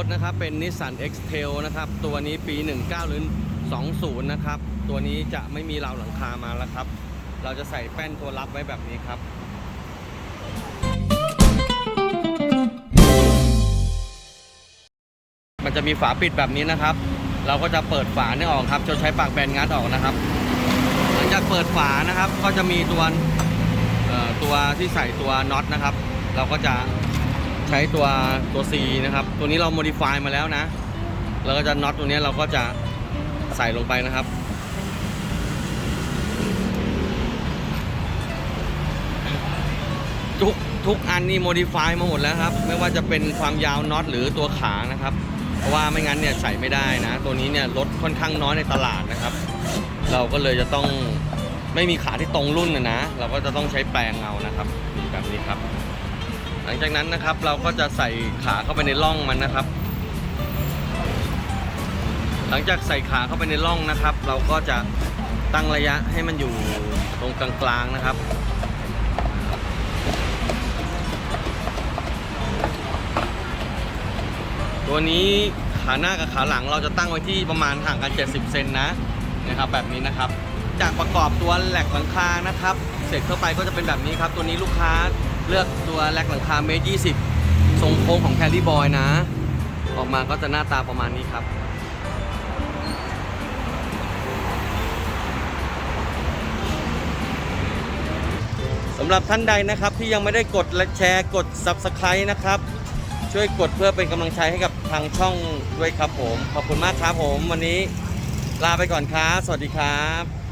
รถนะครับเป็น Nissan X-Trail นะครับ ตัวนี้ปี 19หรือ20 นะครับ ตัวนี้จะไม่มีราวหลังคามาแล้วครับ เราจะใส่แป้นตัวรับไว้แบบนี้ครับ มันจะมีฝาปิดแบบนี้นะครับ เราก็จะเปิดฝาเนี่ยออกครับจะใช้ปากแบนงัดออกนะครับ หลังจากเปิดฝานะครับ ก็จะมีตัวเอ่อตัวที่ใส่ตัวน็อตนะครับ เราก็จะ ช้ตัวตัว C นะครับ ตัวนี้เราโมดิฟายมาแล้วนะ แล้วก็จะน็อตตัวนี้เราก็จะใส่ลงไปนะครับทุกทุกอันนี่โมดิฟายมาหมดแล้วครับ ไม่ว่าจะเป็นความยาวน็อตหรือตัวขานะครับ เพราะว่าไม่งั้นเนี่ยใส่ไม่ได้นะ ตัวนี้เนี่ยรถค่อนข้างน้อยในตลาดนะครับ เราก็เลยจะต้องไม่มีขาที่ตรงรุ่นนะนะ เราก็จะต้องใช้แปลงเอานะครับแบบนี้ครับ หลังจากนั้นนะครับเราก็จะใส่ขาเข้าไปในร่องมันนะครับ หลังจากใส่ขาเข้าไปในร่องนะครับ เราก็จะตั้งระยะให้มันอยู่ตรงกลางๆนะครับตัวนี้ขาหน้ากับขาหลังเราจะตั้งไว้ที่ประมาณห่างกัน 70 เซนนะนะครับ แบบนี้นะครับ จากประกอบตัวแหลกหลังคานะครับ เสร็จเข้าไปก็จะเป็นแบบนี้ครับ ตัวนี้ลูกค้า เลือกตัวแหลกหลังคาเมตรยี่ทรงโค้งของแคลรี่บอยนะ ออกมาก็จะหน้าตาประมาณนี้ครับสำหรับท่านใดนะครับที่ยังไม่ได้กดและแชร์กด Subscribe นะครับ ช่วยกดเพื่อเป็นกำลังใจให้กับทางช่องด้วยครับผม ขอบคุณมากครับผม วันนี้ลาไปก่อนครับสวัสดีครับ